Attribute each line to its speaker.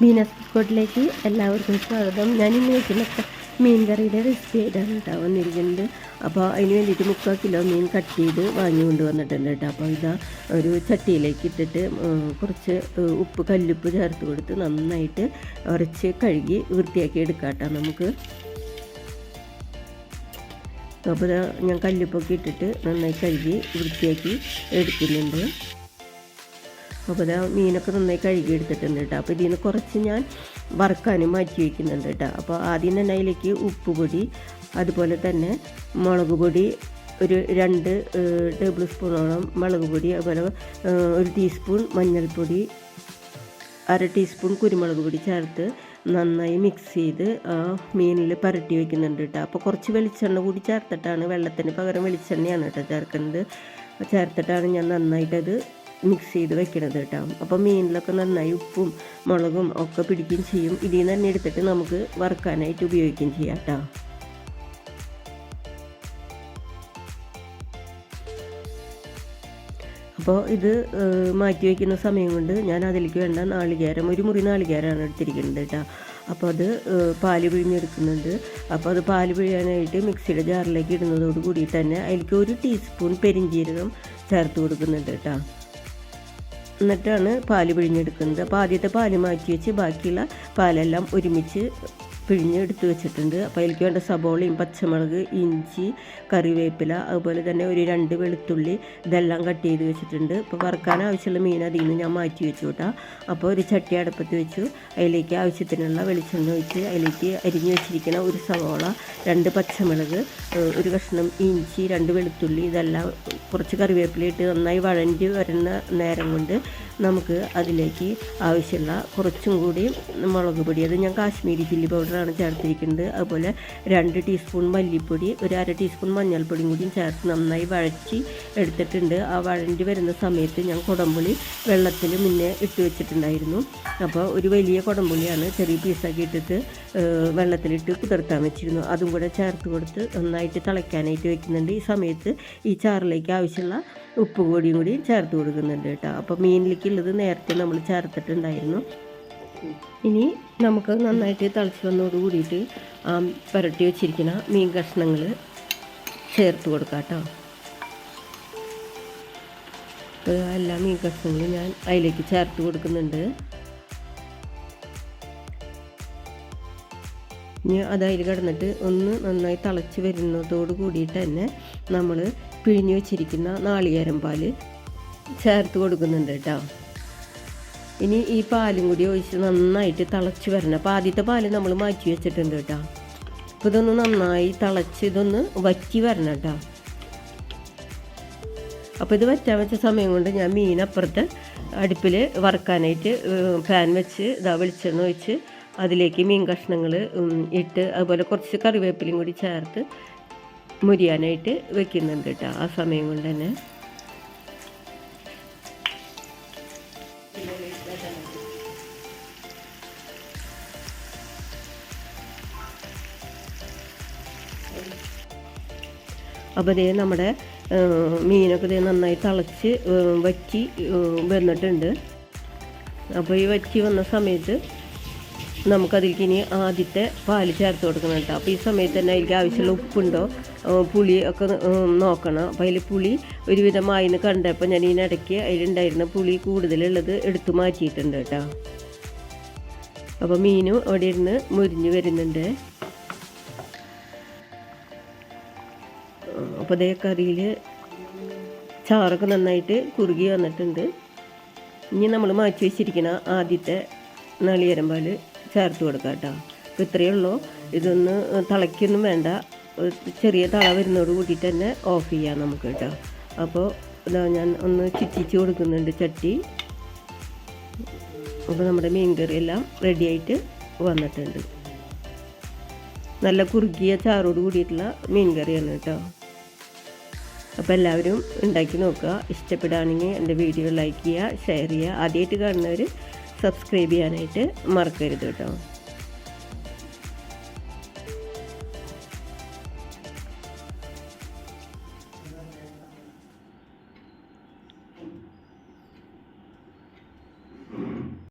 Speaker 1: ബീനസ് ഫുഡിലേക്ക് എല്ലാവർക്കും സ്വാഗതം. ഞാൻ ഇന്ന് വെക്കുന്ന മീൻ കറിയുടെ റെസിപ്പി ആയിട്ടാണ് കേട്ടോ വന്നിരിക്കുന്നത്. അപ്പോൾ അതിന് വേണ്ടിയിട്ട് മുക്കാൽ കിലോ മീൻ കട്ട് ചെയ്ത് വാങ്ങി കൊണ്ടുവന്നിട്ടുണ്ട് കേട്ടോ അപ്പോൾ ഇതാ ഒരു ചട്ടിയിലേക്ക് ഇട്ടിട്ട് കുറച്ച് ഉപ്പ് കല്ലുപ്പ് ചേർത്ത് കൊടുത്ത് നന്നായിട്ട് ഉരച്ച് കഴുകി വൃത്തിയാക്കി എടുക്കാം കേട്ടോ നമുക്ക്. അപ്പോൾ ഞാൻ കല്ലുപ്പൊക്കെ ഇട്ടിട്ട് നന്നായി കഴുകി വൃത്തിയാക്കി എടുക്കുന്നുണ്ട്. അപ്പോൾ ഇതാ മീനൊക്കെ നന്നായി കഴുകി എടുത്തിട്ടുണ്ട് കേട്ടോ. അപ്പോൾ ഇതിൽ നിന്ന് കുറച്ച് ഞാൻ വറുക്കാനും മാറ്റി വയ്ക്കുന്നുണ്ട് കേട്ടോ. അപ്പോൾ ആദ്യം തന്നെ അതിലേക്ക് ഉപ്പ് പൊടി അതുപോലെ തന്നെ മുളക് പൊടി ഒരു രണ്ട് ടേബിൾ സ്പൂണോളം മുളക് പൊടി അതുപോലെ ഒരു ടീസ്പൂൺ മഞ്ഞൾപ്പൊടി അര ടീസ്പൂൺ കുരുമുളക് പൊടി ചേർത്ത് നന്നായി മിക്സ് ചെയ്ത് മീനിൽ പരട്ടി വെക്കുന്നുണ്ട് കേട്ടോ. അപ്പോൾ കുറച്ച് വെളിച്ചെണ്ണ കൂടി ചേർത്തിട്ടാണ് വെള്ളത്തിന് പകരം വെളിച്ചെണ്ണയാണ് കേട്ടോ ചേർക്കുന്നത്. ചേർത്തിട്ടാണ് ഞാൻ നന്നായിട്ടത് മിക്സ് ചെയ്ത് വെക്കണത് കേട്ടോ. അപ്പോൾ മീനിലൊക്കെ നന്നായി ഉപ്പും മുളകും ഒക്കെ പിടിക്കുകയും ചെയ്യും. ഇതിൽ നിന്ന് തന്നെ എടുത്തിട്ട് നമുക്ക് വറുക്കാനായിട്ട് ഉപയോഗിക്കുകയും ചെയ്യാം കേട്ടോ. അപ്പോൾ ഇത് മാറ്റി വയ്ക്കുന്ന സമയം കൊണ്ട് ഞാൻ അതിലേക്ക് വേണ്ട നാളികേരം ഒരു മുറി നാളികേരമാണ് എടുത്തിരിക്കുന്നത് കേട്ടോ. അപ്പോൾ അത് പാൽ പിഴിഞ്ഞെടുക്കുന്നുണ്ട്. അപ്പോൾ അത് പാൽ പിഴിയാനായിട്ട് മിക്സിയുടെ ജാറിലേക്ക് ഇടുന്നതോട് കൂടി തന്നെ അതിലേക്ക് ഒരു ടീസ്പൂൺ പെരിഞ്ജീരകം ചേർത്ത് കൊടുക്കുന്നുണ്ട് കേട്ടോ. എന്നിട്ടാണ് പാൽ പിഴിഞ്ഞെടുക്കുന്നത്. അപ്പോൾ ആദ്യത്തെ പാൽ മാറ്റി വെച്ച് ബാക്കിയുള്ള പാലെല്ലാം ഒരുമിച്ച് പിഴിഞ്ഞ് എടുത്ത് വെച്ചിട്ടുണ്ട്. അപ്പോൾ അതിലേക്ക് വേണ്ട സബോളയും പച്ചമുളക് ഇഞ്ചി കറിവേപ്പില അതുപോലെ തന്നെ ഒരു രണ്ട് വെളുത്തുള്ളി ഇതെല്ലാം കട്ട് ചെയ്ത് വെച്ചിട്ടുണ്ട്. ഇപ്പോൾ വറുക്കാൻ ആവശ്യമുള്ള മീൻ അതിൽ നിന്ന് ഞാൻ മാറ്റി വെച്ചു കേട്ടോ. അപ്പോൾ ഒരു ചട്ടി അടുപ്പത്ത് വെച്ചു. അതിലേക്ക് ആവശ്യത്തിനുള്ള വെളിച്ചെണ്ണ ഒഴിച്ച് അതിലേക്ക് അരിഞ്ഞ് വെച്ചിരിക്കുന്ന ഒരു സവോള രണ്ട് പച്ചമുളക് ഒരു കഷ്ണം ഇഞ്ചി രണ്ട് വെളുത്തുള്ളി ഇതെല്ലാം കുറച്ച് കറിവേപ്പില ഇട്ട് നന്നായി വഴഞ്ഞ് വരുന്ന നേരം കൊണ്ട് നമുക്ക് അതിലേക്ക് ആവശ്യമുള്ള കുറച്ചും കൂടി മുളക് പൊടി. അത് ഞാൻ കാശ്മീരി ചില്ലി പൗഡറാണ് ചേർത്തിരിക്കുന്നത്. അതുപോലെ രണ്ട് ടീസ്പൂൺ മല്ലിപ്പൊടി ഒരു അര ടീസ്പൂൺ മഞ്ഞൾപ്പൊടിയും കൂടിയും ചേർത്ത് നന്നായി വഴറ്റി എടുത്തിട്ടുണ്ട്. ആ വഴണ്ടി വരുന്ന സമയത്ത് ഞാൻ കുടംപുളി വെള്ളത്തിൽ മുന്നേ ഇട്ട് വെച്ചിട്ടുണ്ടായിരുന്നു. അപ്പോൾ ഒരു വലിയ കുടംപുളിയാണ് ചെറിയ പീസാക്കി ഇട്ടിട്ട് വെള്ളത്തിലിട്ട് കുതിർത്താൻ വെച്ചിരുന്നു. അതും കൂടെ ചേർത്ത് കൊടുത്ത് നന്നായിട്ട് തിളയ്ക്കാനായിട്ട് വെക്കുന്നുണ്ട്. ഈ സമയത്ത് ഈ ചാറിലേക്ക് ആവശ്യമുള്ള ഉപ്പ് കൂടിയും കൂടി ചേർത്ത് കൊടുക്കുന്നുണ്ട് കേട്ടോ. അപ്പോൾ മീനിലേക്കുള്ളത് നേരത്തെ നമ്മൾ ചേർത്തിട്ടുണ്ടായിരുന്നു. ഇനി നമുക്ക് നന്നായിട്ട് തിളച്ച് വന്നതോട് കൂടിയിട്ട് പുരട്ടി വെച്ചിരിക്കുന്ന മീൻ കഷ്ണങ്ങൾ ചേർത്ത് കൊടുക്കാം കേട്ടോ. ഇപ്പോൾ എല്ലാ മീൻ കഷ്ണങ്ങളും ഞാൻ അതിലേക്ക് ചേർത്ത് കൊടുക്കുന്നുണ്ട്. ഇനി അത് അതിൽ കിടന്നിട്ട് ഒന്ന് നന്നായി തിളച്ച് വരുന്നതോട് കൂടിയിട്ട് തന്നെ നമ്മൾ പിഴിഞ്ഞ് വെച്ചിരിക്കുന്ന നാളികേരം പാൽ ചേർത്ത് കൊടുക്കുന്നുണ്ട് കേട്ടോ. ഇനി ഈ പാലും കൂടി ഒഴിച്ച് നന്നായിട്ട് തിളച്ച് വരണം. അപ്പോൾ ആദ്യത്തെ പാൽ നമ്മൾ മാറ്റി വെച്ചിട്ടുണ്ട് കേട്ടോ. അപ്പോൾ ഇതൊന്ന് നന്നായി തിളച്ച് ഇതൊന്ന് വറ്റി വരണം കേട്ടോ. അപ്പോൾ ഇത് വറ്റാൻ വെച്ച സമയം കൊണ്ട് ഞാൻ മീൻ അപ്പുറത്ത് അടുപ്പിൽ വറുക്കാനായിട്ട് പാൻ വെച്ച് ഇതാ വെളിച്ചെണ്ണ ഒഴിച്ച് അതിലേക്ക് മീൻ കഷ്ണങ്ങൾ ഇട്ട് അതുപോലെ കുറച്ച് കറിവേപ്പിലയും കൂടി ചേർത്ത് മുരിയാനായിട്ട് വെക്കുന്നുണ്ട് കേട്ടോ ആ സമയം കൊണ്ട് തന്നെ. അപ്പോൾ ഇതേ നമ്മുടെ മീനൊക്കെ ഇതേ നന്നായി തിളച്ച് വറ്റി വന്നിട്ടുണ്ട്. അപ്പോൾ ഈ വറ്റി വന്ന സമയത്ത് നമുക്കതിലേക്ക് ഇനി ആദ്യത്തെ പാൽ ചേർത്ത് കൊടുക്കണം കേട്ടോ. അപ്പോൾ ഈ സമയത്ത് തന്നെ അതിലേക്ക് ആവശ്യമുള്ള ഉപ്പുണ്ടോ പുളി ഒക്കെ നോക്കണം. അപ്പോൾ അതിൽ പുളി ഒരുവിധമായി എന്ന് കണ്ടപ്പോൾ ഞാൻ ഇതിനിടയ്ക്ക് അതിലുണ്ടായിരുന്ന പുളി കൂടുതലുള്ളത് എടുത്തു മാറ്റിയിട്ടുണ്ട് കേട്ടോ. അപ്പോൾ മീനും അവിടെ ഇരുന്ന് മുരിഞ്ഞ് വരുന്നുണ്ട്. അപ്പോൾ അതേ കറിയിൽ ചാറൊക്കെ നന്നായിട്ട് കുറുകി വന്നിട്ടുണ്ട്. ഇനി നമ്മൾ മാറ്റി വെച്ചിരിക്കുന്ന ആദ്യത്തെ നാളികേരം പാൽ ചേർത്ത് കൊടുക്കാം കേട്ടോ. അപ്പോൾ ഇത്രയേ ഉള്ളൂ. ഇതൊന്ന് തിളയ്ക്കൊന്നും വേണ്ട. ചെറിയ തള വരുന്നതോട് കൂടിയിട്ട് തന്നെ ഓഫ് ചെയ്യാം നമുക്ക് കേട്ടോ. അപ്പോൾ ഇതാ ഞാൻ ഒന്ന് ചുറ്റിച്ച് കൊടുക്കുന്നുണ്ട് ചട്ടി. അപ്പോൾ നമ്മുടെ മീൻ കറി എല്ലാം റെഡിയായിട്ട് വന്നിട്ടുണ്ട്. നല്ല കുറുകിയ ചാറോട് കൂടിയിട്ടുള്ള മീൻ കറിയാണ് കേട്ടോ. അപ്പോൾ എല്ലാവരും ഉണ്ടാക്കി നോക്കുക. ഇഷ്ടപ്പെടുകയാണെങ്കിൽ എന്റെ വീഡിയോ ലൈക്ക് ചെയ്യുക ഷെയർ ചെയ്യുക. ആദ്യമായിട്ട് കാണുന്നവർ സബ്സ്ക്രൈബ് ചെയ്യാനായിട്ട് മറക്കരുത് കേട്ടോ.